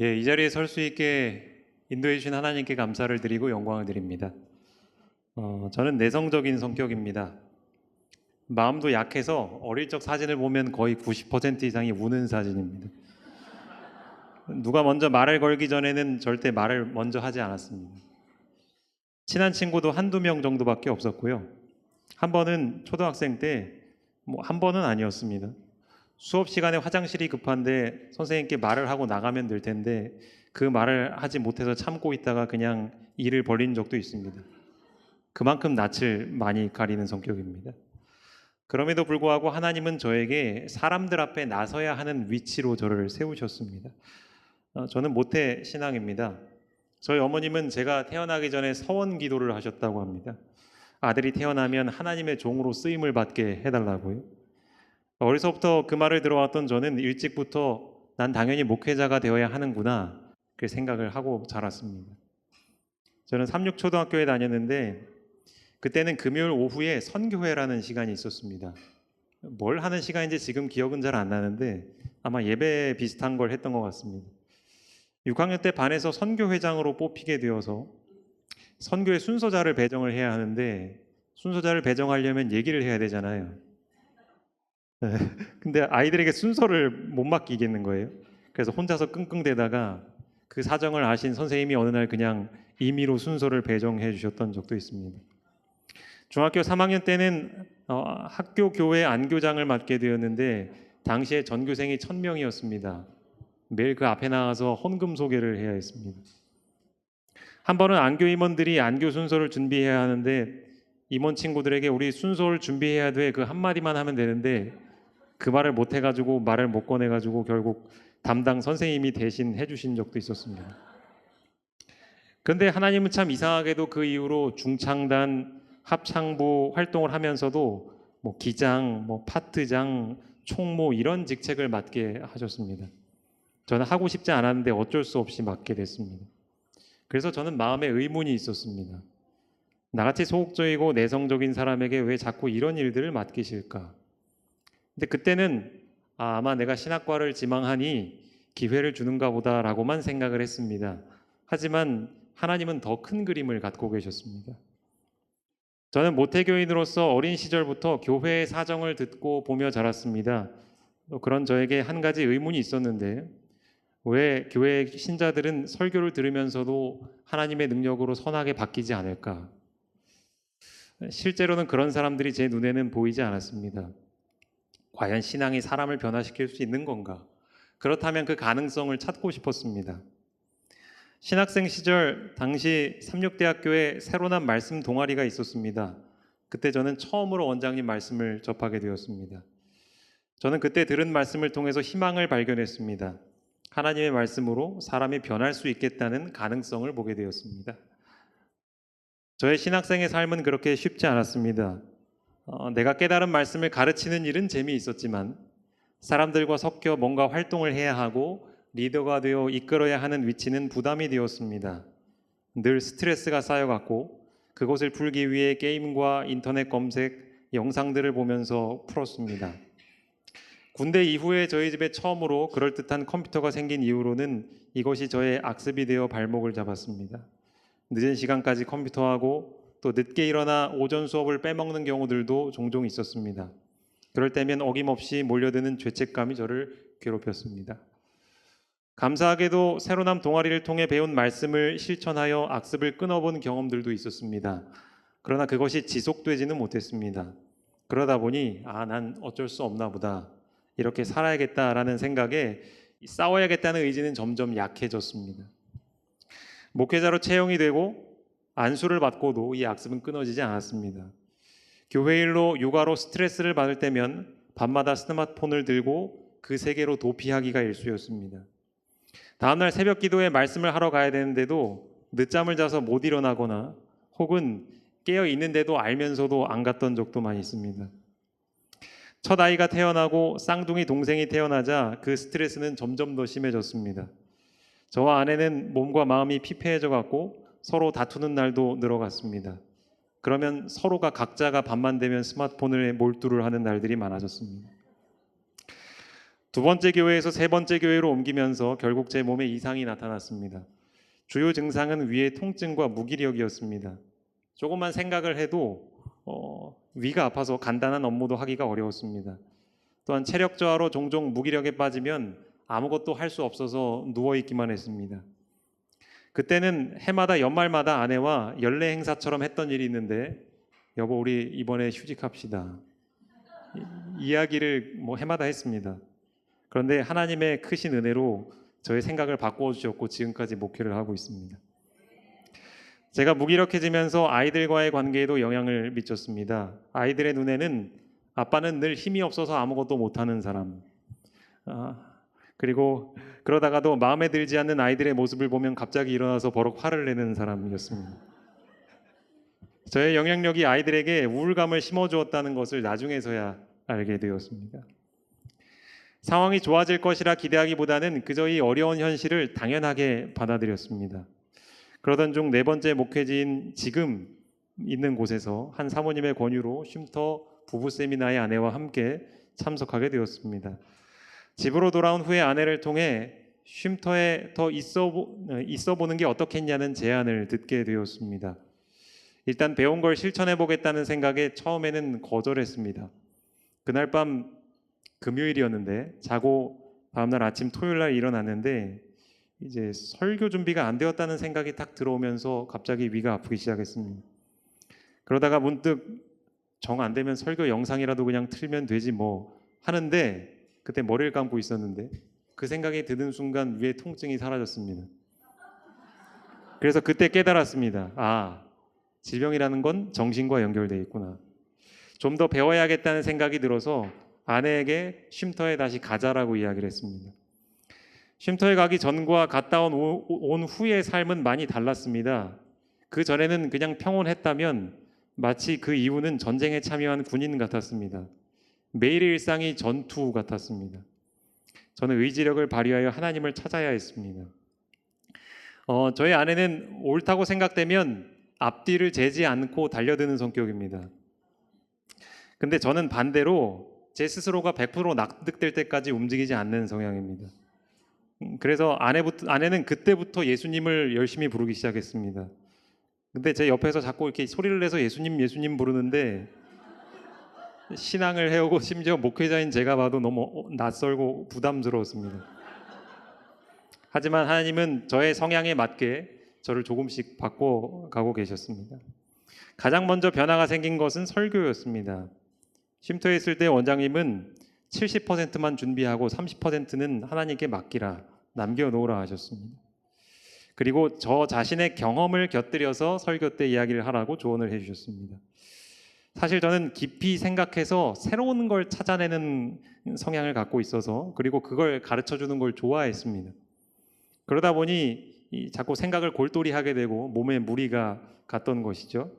예, 이 자리에 설 수 있게 인도해 주신 하나님께 감사를 드리고 영광을 드립니다. 어, 저는 내성적인 성격입니다. 마음도 약해서 어릴 적 사진을 보면 거의 90% 이상이 우는 사진입니다. 누가 먼저 말을 걸기 전에는 절대 말을 먼저 하지 않았습니다. 친한 친구도 한두 명 정도밖에 없었고요. 한 번은 초등학생 때, 뭐 한 번은 아니었습니다. 수업 시간에 화장실이 급한데 선생님께 말을 하고 나가면 될 텐데 그 말을 하지 못해서 참고 있다가 그냥 이를 벌린 적도 있습니다. 그만큼 낯을 많이 가리는 성격입니다. 그럼에도 불구하고 하나님은 저에게 사람들 앞에 나서야 하는 위치로 저를 세우셨습니다. 어, 저는 모태 신앙입니다. 저희 어머님은 제가 태어나기 전에 서원 기도를 하셨다고 합니다. 아들이 태어나면 하나님의 종으로 쓰임을 받게 해달라고요. 어려서부터 그 말을 들어왔던 저는 일찍부터 난 당연히 목회자가 되어야 하는구나 그 생각을 하고 자랐습니다. 저는 삼육초등학교에 다녔는데 그때는 금요일 오후에 선교회라는 시간이 있었습니다. 뭘 하는 시간인지 지금 기억은 잘 안 나는데 아마 예배 비슷한 걸 했던 것 같습니다. 6학년 때 반에서 선교회장으로 뽑히게 되어서 선교의 순서자를 배정을 해야 하는데 순서자를 배정하려면 얘기를 해야 되잖아요. 네. 근데 아이들에게 순서를 못 맡기겠는 거예요. 그래서 혼자서 끙끙대다가 그 사정을 아신 선생님이 어느 날 그냥 임의로 순서를 배정해 주셨던 적도 있습니다. 중학교 3학년 때는 어, 학교 교회 안교장을 맡게 되었는데 당시에 전교생이 1000명이었습니다. 매일 그 앞에 나가서 헌금 소개를 해야 했습니다. 한 번은 안교 임원들이 안교 순서를 준비해야 하는데 임원 친구들에게 우리 순서를 준비해야 돼 그 한마디만 하면 되는데 그 말을 못 해가지고 말을 못 꺼내가지고 결국 담당 선생님이 대신 해주신 적도 있었습니다. 그런데 하나님은 참 이상하게도 그 이후로 중창단 합창부 활동을 하면서도 뭐 기장, 뭐 파트장, 총무 이런 직책을 맡게 하셨습니다. 저는 하고 싶지 않았는데 어쩔 수 없이 맡게 됐습니다. 그래서 저는 마음에 의문이 있었습니다. 나같이 소극적이고 내성적인 사람에게 왜 자꾸 이런 일들을 맡기실까? 근데 그때는 아, 아마 내가 신학과를 지망하니 기회를 주는가 보다라고만 생각을 했습니다. 하지만 하나님은 더 큰 그림을 갖고 계셨습니다. 저는 모태교인으로서 어린 시절부터 교회의 사정을 듣고 보며 자랐습니다. 그런 저에게 한 가지 의문이 있었는데 왜 교회 신자들은 설교를 들으면서도 하나님의 능력으로 선하게 바뀌지 않을까? 실제로는 그런 사람들이 제 눈에는 보이지 않았습니다. 과연 신앙이 사람을 변화시킬 수 있는 건가? 그렇다면 그 가능성을 찾고 싶었습니다. 신학생 시절 당시 삼육대학교에 새로 난 말씀 동아리가 있었습니다. 그때 저는 처음으로 원장님 말씀을 접하게 되었습니다. 저는 그때 들은 말씀을 통해서 희망을 발견했습니다. 하나님의 말씀으로 사람이 변할 수 있겠다는 가능성을 보게 되었습니다. 저의 신학생의 삶은 그렇게 쉽지 않았습니다. 어, 내가 깨달은 말씀을 가르치는 일은 재미있었지만 사람들과 섞여 뭔가 활동을 해야 하고 리더가 되어 이끌어야 하는 위치는 부담이 되었습니다. 늘 스트레스가 쌓여갔고 그것을 풀기 위해 게임과 인터넷 검색, 영상들을 보면서 풀었습니다. 군대 이후에 저희 집에 처음으로 그럴듯한 컴퓨터가 생긴 이후로는 이것이 저의 악습이 되어 발목을 잡았습니다. 늦은 시간까지 컴퓨터하고 또 늦게 일어나 오전 수업을 빼먹는 경우들도 종종 있었습니다. 그럴 때면 어김없이 몰려드는 죄책감이 저를 괴롭혔습니다. 감사하게도 새로남 동아리를 통해 배운 말씀을 실천하여 악습을 끊어본 경험들도 있었습니다. 그러나 그것이 지속되지는 못했습니다. 그러다 보니 아, 난 어쩔 수 없나 보다. 이렇게 살아야겠다라는 생각에 싸워야겠다는 의지는 점점 약해졌습니다. 목회자로 채용이 되고 안수를 받고도 이 악습은 끊어지지 않았습니다. 교회 일로 육아로 스트레스를 받을 때면 밤마다 스마트폰을 들고 그 세계로 도피하기가 일쑤였습니다. 다음날 새벽 기도에 말씀을 하러 가야 되는데도 늦잠을 자서 못 일어나거나 혹은 깨어 있는데도 알면서도 안 갔던 적도 많이 있습니다. 첫 아이가 태어나고 쌍둥이 동생이 태어나자 그 스트레스는 점점 더 심해졌습니다. 저와 아내는 몸과 마음이 피폐해져 갔고 서로 다투는 날도 늘어갔습니다. 그러면 서로가 각자가 밤만 되면 스마트폰을 몰두를 하는 날들이 많아졌습니다. 두 번째 교회에서 세 번째 교회로 옮기면서 결국 제 몸에 이상이 나타났습니다. 주요 증상은 위의 통증과 무기력이었습니다. 조금만 생각을 해도 어, 위가 아파서 간단한 업무도 하기가 어려웠습니다. 또한 체력 저하로 종종 무기력에 빠지면 아무것도 할 수 없어서 누워 있기만 했습니다. 그때는 해마다 연말마다 아내와 연례 행사처럼 했던 일이 있는데 여보 우리 이번에 휴직합시다. 이- 이야기를 뭐 해마다 했습니다. 그런데 하나님의 크신 은혜로 저의 생각을 바꾸어 주셨고 지금까지 목회를 하고 있습니다. 제가 무기력해지면서 아이들과의 관계에도 영향을 미쳤습니다. 아이들의 눈에는 아빠는 늘 힘이 없어서 아무것도 못하는 사람. 아, 그리고 그러다가도 마음에 들지 않는 아이들의 모습을 보면 갑자기 일어나서 버럭 화를 내는 사람이었습니다. 저의 영향력이 아이들에게 우울감을 심어주었다는 것을 나중에서야 알게 되었습니다. 상황이 좋아질 것이라 기대하기보다는 그저 이 어려운 현실을 당연하게 받아들였습니다. 그러던 중 네 번째 목회지인 지금 있는 곳에서 한 사모님의 권유로 쉼터 부부 세미나의 아내와 함께 참석하게 되었습니다. 집으로 돌아온 후에 아내를 통해 쉼터에 더 있어, 보- 있어 보는 게 어떻겠냐는 제안을 듣게 되었습니다. 일단 배운 걸 실천해 보겠다는 생각에 처음에는 거절했습니다. 그날 밤 금요일이었는데 자고 다음날 아침 토요일 날 일어났는데 이제 설교 준비가 안 되었다는 생각이 딱 들어오면서 갑자기 위가 아프기 시작했습니다. 그러다가 문득 정 안 되면 설교 영상이라도 그냥 틀면 되지 뭐 하는데 그때 머리를 감고 있었는데 그 생각이 드는 순간 위에 통증이 사라졌습니다. 그래서 그때 깨달았습니다. 아, 질병이라는 건 정신과 연결돼 있구나. 좀 더 배워야겠다는 생각이 들어서 아내에게 쉼터에 다시 가자라고 이야기를 했습니다. 쉼터에 가기 전과 갔다 온, 오- 온 후의 삶은 많이 달랐습니다. 그 전에는 그냥 평온했다면 마치 그 이후는 전쟁에 참여한 군인 같았습니다. 매일의 일상이 전투 같았습니다. 저는 의지력을 발휘하여 하나님을 찾아야 했습니다. 어, 저희 아내는 옳다고 생각되면 앞뒤를 재지 않고 달려드는 성격입니다. 근데 저는 반대로 제 스스로가 100% 납득될 때까지 움직이지 않는 성향입니다. 음, 그래서 아내부터, 아내는 그때부터 예수님을 열심히 부르기 시작했습니다. 근데 제 옆에서 자꾸 이렇게 소리를 내서 예수님 예수님 부르는데 신앙을 해오고 심지어 목회자인 제가 봐도 너무 낯설고 부담스러웠습니다. 하지만 하나님은 저의 성향에 맞게 저를 조금씩 바꿔 가고 계셨습니다. 가장 먼저 변화가 생긴 것은 설교였습니다. 쉼터에 있을 때 원장님은 70%만 준비하고 30%는 하나님께 맡기라 남겨놓으라 하셨습니다. 그리고 저 자신의 경험을 곁들여서 설교 때 이야기를 하라고 조언을 해주셨습니다. 사실 저는 깊이 생각해서 새로운 걸 찾아내는 성향을 갖고 있어서 그리고 그걸 가르쳐 주는 걸 좋아했습니다. 그러다 보니 이 자꾸 생각을 골똘히 하게 되고 몸에 무리가 갔던 것이죠.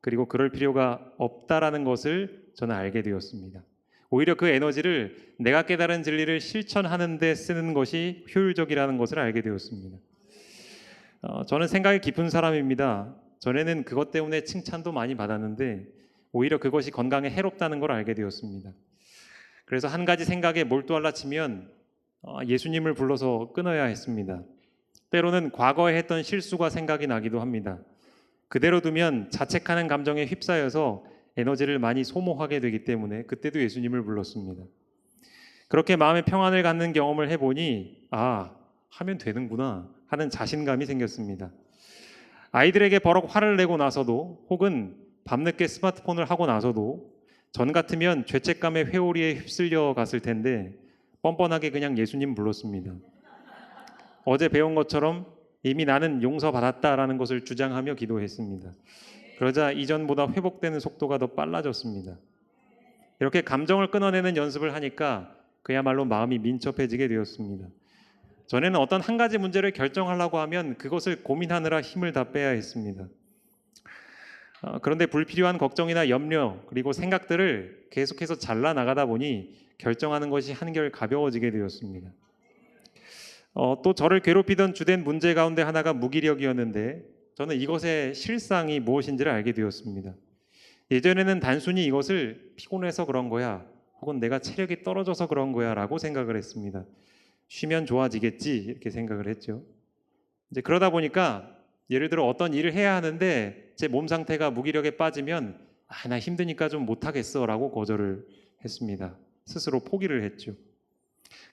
그리고 그럴 필요가 없다라는 것을 저는 알게 되었습니다. 오히려 그 에너지를 내가 깨달은 진리를 실천하는 데 쓰는 것이 효율적이라는 것을 알게 되었습니다. 어, 저는 생각이 깊은 사람입니다. 전에는 그것 때문에 칭찬도 많이 받았는데 오히려 그것이 건강에 해롭다는 걸 알게 되었습니다. 그래서 한 가지 생각에 몰두하려 치면 어, 예수님을 불러서 끊어야 했습니다. 때로는 과거에 했던 실수가 생각이 나기도 합니다. 그대로 두면 자책하는 감정에 휩싸여서 에너지를 많이 소모하게 되기 때문에 그때도 예수님을 불렀습니다. 그렇게 마음의 평안을 갖는 경험을 해보니 아 하면 되는구나 하는 자신감이 생겼습니다. 아이들에게 버럭 화를 내고 나서도 혹은 밤늦게 스마트폰을 하고 나서도 전 같으면 죄책감의 회오리에 휩쓸려 갔을 텐데 뻔뻔하게 그냥 예수님 불렀습니다. 어제 배운 것처럼 이미 나는 용서받았다라는 것을 주장하며 기도했습니다. 그러자 이전보다 회복되는 속도가 더 빨라졌습니다. 이렇게 감정을 끊어내는 연습을 하니까 그야말로 마음이 민첩해지게 되었습니다. 전에는 어떤 한 가지 문제를 결정하려고 하면 그것을 고민하느라 힘을 다 빼야 했습니다. 어, 그런데 불필요한 걱정이나 염려 그리고 생각들을 계속해서 잘라 나가다 보니 결정하는 것이 한결 가벼워지게 되었습니다. 어, 또 저를 괴롭히던 주된 문제 가운데 하나가 무기력이었는데 저는 이것의 실상이 무엇인지를 알게 되었습니다. 예전에는 단순히 이것을 피곤해서 그런 거야 혹은 내가 체력이 떨어져서 그런 거야 라고 생각을 했습니다. 쉬면 좋아지겠지 이렇게 생각을 했죠. 이제 그러다 보니까 예를 들어 어떤 일을 해야 하는데 제 몸 상태가 무기력에 빠지면 아, 나 힘드니까 좀 못하겠어 라고 거절을 했습니다. 스스로 포기를 했죠.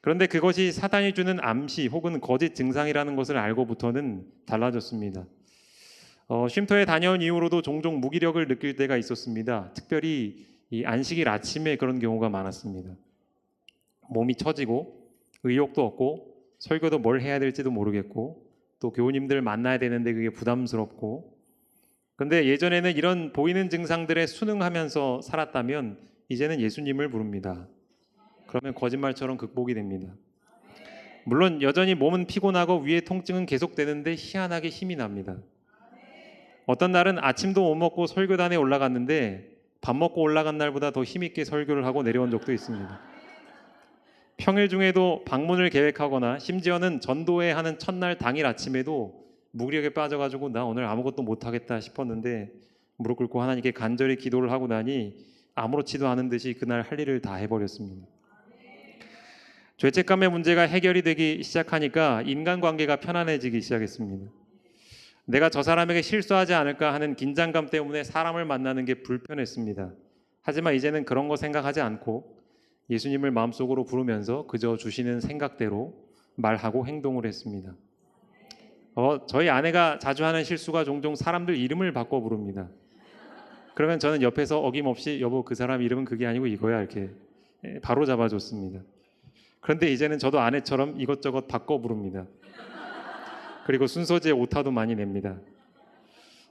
그런데 그것이 사단이 주는 암시 혹은 거짓 증상이라는 것을 알고부터는 달라졌습니다. 어, 쉼터에 다녀온 이후로도 종종 무기력을 느낄 때가 있었습니다. 특별히 이 안식일 아침에 그런 경우가 많았습니다. 몸이 처지고 의욕도 없고 설교도 뭘 해야 될지도 모르겠고 또 교우님들 만나야 되는데 그게 부담스럽고 근데 예전에는 이런 보이는 증상들에 순응하면서 살았다면 이제는 예수님을 부릅니다. 그러면 거짓말처럼 극복이 됩니다. 물론 여전히 몸은 피곤하고 위에 통증은 계속되는데 희한하게 힘이 납니다. 어떤 날은 아침도 못 먹고 설교단에 올라갔는데 밥 먹고 올라간 날보다 더 힘있게 설교를 하고 내려온 적도 있습니다. 평일 중에도 방문을 계획하거나 심지어는 전도회 하는 첫날 당일 아침에도 무기력에 빠져가지고 나 오늘 아무것도 못하겠다 싶었는데 무릎 꿇고 하나님께 간절히 기도를 하고 나니 아무렇지도 않은 듯이 그날 할 일을 다 해버렸습니다. 죄책감의 문제가 해결이 되기 시작하니까 인간관계가 편안해지기 시작했습니다. 내가 저 사람에게 실수하지 않을까 하는 긴장감 때문에 사람을 만나는 게 불편했습니다. 하지만 이제는 그런 거 생각하지 않고 예수님을 마음속으로 부르면서 그저 주시는 생각대로 말하고 행동을 했습니다. 어, 저희 아내가 자주 하는 실수가 종종 사람들 이름을 바꿔 부릅니다. 그러면 저는 옆에서 어김없이 여보 그 사람 이름은 그게 아니고 이거야 이렇게 예, 바로 잡아줬습니다. 그런데 이제는 저도 아내처럼 이것저것 바꿔 부릅니다. 그리고 순서지에 오타도 많이 냅니다.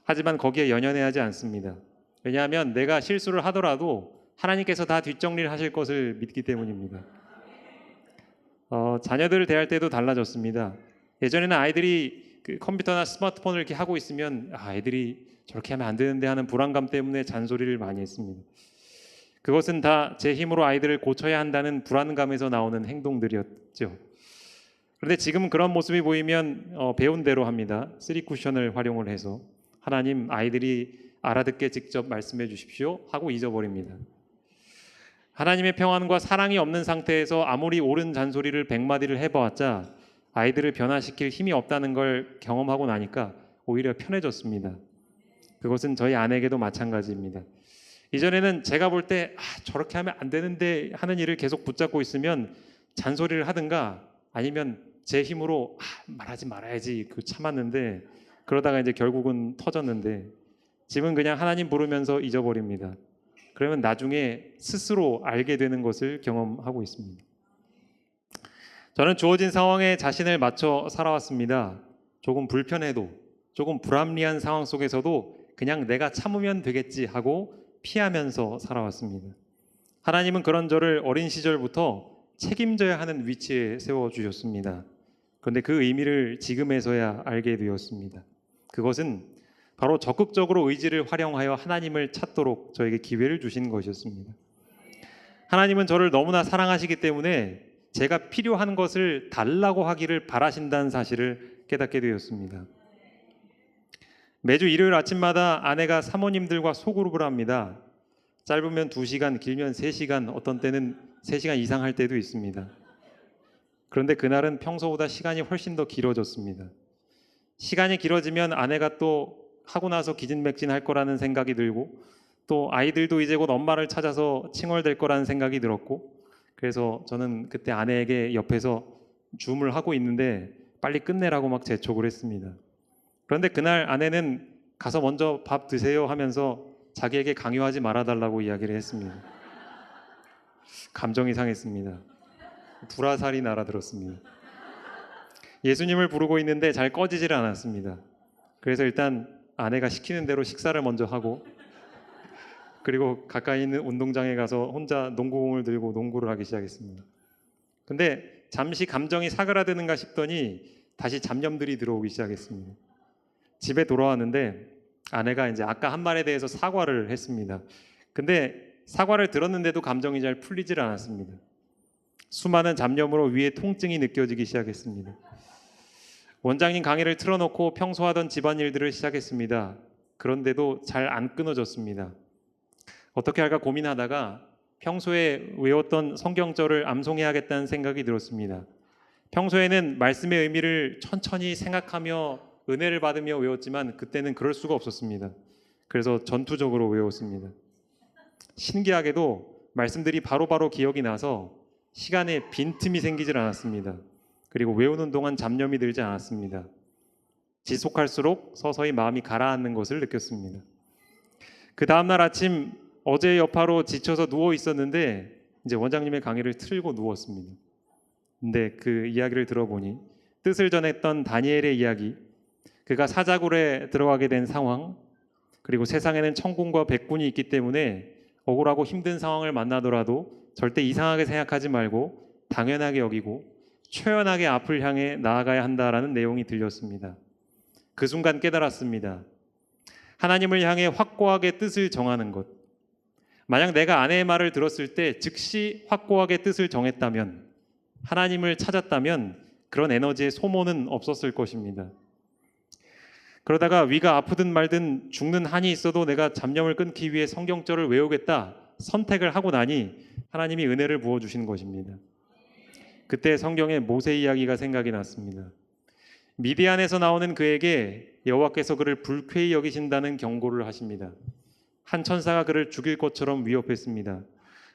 하지만 거기에 연연해하지 않습니다. 왜냐하면 내가 실수를 하더라도 하나님께서 다 뒷정리를 하실 것을 믿기 때문입니다. 어, 자녀들을 대할 때도 달라졌습니다. 예전에는 아이들이 그 컴퓨터나 스마트폰을 이렇게 하고 있으면 아, 아이들이 저렇게 하면 안 되는데 하는 불안감 때문에 잔소리를 많이 했습니다. 그것은 다 제 힘으로 아이들을 고쳐야 한다는 불안감에서 나오는 행동들이었죠. 그런데 지금 그런 모습이 보이면 어, 배운 대로 합니다. 쓰리 쿠션을 활용을 해서 하나님 아이들이 알아듣게 직접 말씀해 주십시오 하고 잊어버립니다. 하나님의 평안과 사랑이 없는 상태에서 아무리 옳은 잔소리를 백마디를 해보았자 아이들을 변화시킬 힘이 없다는 걸 경험하고 나니까 오히려 편해졌습니다. 그것은 저희 아내에게도 마찬가지입니다. 이전에는 제가 볼 때 아, 저렇게 하면 안 되는데 하는 일을 계속 붙잡고 있으면 잔소리를 하든가 아니면 제 힘으로 아, 말하지 말아야지 그 참았는데 그러다가 이제 결국은 터졌는데 지금 그냥 하나님 부르면서 잊어버립니다. 그러면 나중에 스스로 알게 되는 것을 경험하고 있습니다. 저는 주어진 상황에 자신을 맞춰 살아왔습니다. 조금 불편해도 조금 불합리한 상황 속에서도 그냥 내가 참으면 되겠지 하고 피하면서 살아왔습니다. 하나님은 그런 저를 어린 시절부터 책임져야 하는 위치에 세워 주셨습니다. 그런데 그 의미를 지금에서야 알게 되었습니다. 그것은 바로 적극적으로 의지를 활용하여 하나님을 찾도록 저에게 기회를 주신 것이었습니다. 하나님은 저를 너무나 사랑하시기 때문에 제가 필요한 것을 달라고 하기를 바라신다는 사실을 깨닫게 되었습니다. 매주 일요일 아침마다 아내가 사모님들과 소그룹을 합니다. 짧으면 2시간, 길면 3시간, 어떤 때는 3시간 이상 할 때도 있습니다. 그런데 그날은 평소보다 시간이 훨씬 더 길어졌습니다. 시간이 길어지면 아내가 또 하고 나서 기진맥진 할 거라는 생각이 들고 또 아이들도 이제 곧 엄마를 찾아서 칭얼댈 거라는 생각이 들었고 그래서 저는 그때 아내에게 옆에서 줌을 하고 있는데 빨리 끝내라고 막 재촉을 했습니다. 그런데 그날 아내는 가서 먼저 밥 드세요 하면서 자기에게 강요하지 말아달라고 이야기를 했습니다. 감정이 상했습니다. 불화살이 날아들었습니다. 예수님을 부르고 있는데 잘 꺼지질 않았습니다. 그래서 일단 아내가 시키는 대로 식사를 먼저 하고 그리고 가까이 있는 운동장에 가서 혼자 농구공을 들고 농구를 하기 시작했습니다. 근데 잠시 감정이 사그라드는가 싶더니 다시 잡념들이 들어오기 시작했습니다. 집에 돌아왔는데 아내가 이제 아까 한 말에 대해서 사과를 했습니다. 근데 사과를 들었는데도 감정이 잘 풀리질 않았습니다. 수많은 잡념으로 위에 통증이 느껴지기 시작했습니다. 원장님 강의를 틀어놓고 평소 하던 집안일들을 시작했습니다. 그런데도 잘 안 끊어졌습니다. 어떻게 할까 고민하다가 평소에 외웠던 성경절을 암송해야겠다는 생각이 들었습니다. 평소에는 말씀의 의미를 천천히 생각하며 은혜를 받으며 외웠지만 그때는 그럴 수가 없었습니다. 그래서 전투적으로 외웠습니다. 신기하게도 말씀들이 바로바로 기억이 나서 시간에 빈틈이 생기질 않았습니다. 그리고 외우는 동안 잡념이 들지 않았습니다. 지속할수록 서서히 마음이 가라앉는 것을 느꼈습니다. 그 다음날 아침 어제 여파로 지쳐서 누워 있었는데 이제 원장님의 강의를 틀고 누웠습니다. 근데 그 이야기를 들어보니 뜻을 전했던 다니엘의 이야기, 그가 사자굴에 들어가게 된 상황, 그리고 세상에는 천군과 백군이 있기 때문에 억울하고 힘든 상황을 만나더라도 절대 이상하게 생각하지 말고 당연하게 여기고 초연하게 앞을 향해 나아가야 한다라는 내용이 들렸습니다. 그 순간 깨달았습니다. 하나님을 향해 확고하게 뜻을 정하는 것. 만약 내가 아내의 말을 들었을 때 즉시 확고하게 뜻을 정했다면 하나님을 찾았다면 그런 에너지의 소모는 없었을 것입니다. 그러다가 위가 아프든 말든 죽는 한이 있어도 내가 잡념을 끊기 위해 성경절을 외우겠다 선택을 하고 나니 하나님이 은혜를 부어 주신 것입니다. 그때 성경의 모세 이야기가 생각이 났습니다. 미디안에서 나오는 그에게 여호와께서 그를 불쾌히 여기신다는 경고를 하십니다. 한 천사가 그를 죽일 것처럼 위협했습니다.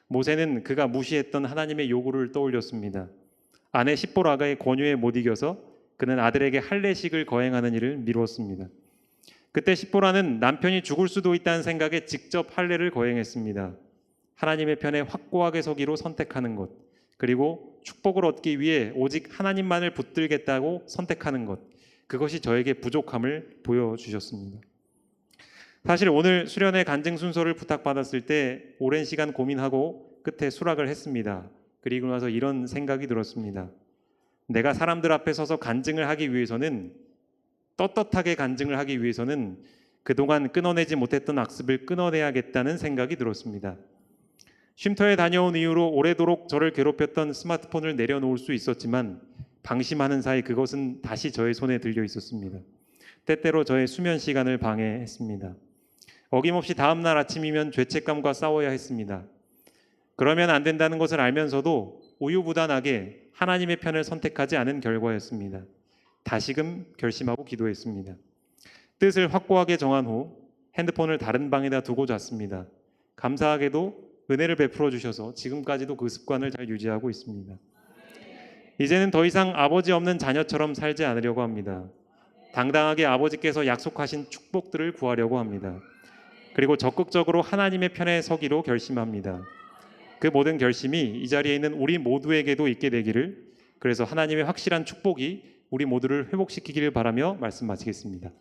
모세는 그가 무시했던 하나님의 요구를 떠올렸습니다. 아내 십보라가의 권유에 못 이겨서 그는 아들에게 할례식을 거행하는 일을 미루었습니다. 그때 십보라는 남편이 죽을 수도 있다는 생각에 직접 할례를 거행했습니다. 하나님의 편에 확고하게 서기로 선택하는 것, 그리고 축복을 얻기 위해 오직 하나님만을 붙들겠다고 선택하는 것, 그것이 저에게 부족함을 보여주셨습니다. 사실 오늘 수련회 간증 순서를 부탁받았을 때 오랜 시간 고민하고 끝에 수락을 했습니다. 그리고 나서 이런 생각이 들었습니다. 내가 사람들 앞에 서서 간증을 하기 위해서는 떳떳하게 간증을 하기 위해서는 그동안 끊어내지 못했던 악습을 끊어내야겠다는 생각이 들었습니다. 쉼터에 다녀온 이후로 오래도록 저를 괴롭혔던 스마트폰을 내려놓을 수 있었지만 방심하는 사이 그것은 다시 저의 손에 들려 있었습니다. 때때로 저의 수면 시간을 방해했습니다. 어김없이 다음 날 아침이면 죄책감과 싸워야 했습니다. 그러면 안 된다는 것을 알면서도 우유부단하게 하나님의 편을 선택하지 않은 결과였습니다. 다시금 결심하고 기도했습니다. 뜻을 확고하게 정한 후 핸드폰을 다른 방에다 두고 잤습니다. 감사하게도 은혜를 베풀어 주셔서 지금까지도 그 습관을 잘 유지하고 있습니다. 이제는 더 이상 아버지 없는 자녀처럼 살지 않으려고 합니다. 당당하게 아버지께서 약속하신 축복들을 구하려고 합니다. 그리고 적극적으로 하나님의 편에 서기로 결심합니다. 그 모든 결심이 이 자리에 있는 우리 모두에게도 있게 되기를 그래서 하나님의 확실한 축복이 우리 모두를 회복시키기를 바라며 말씀 마치겠습니다.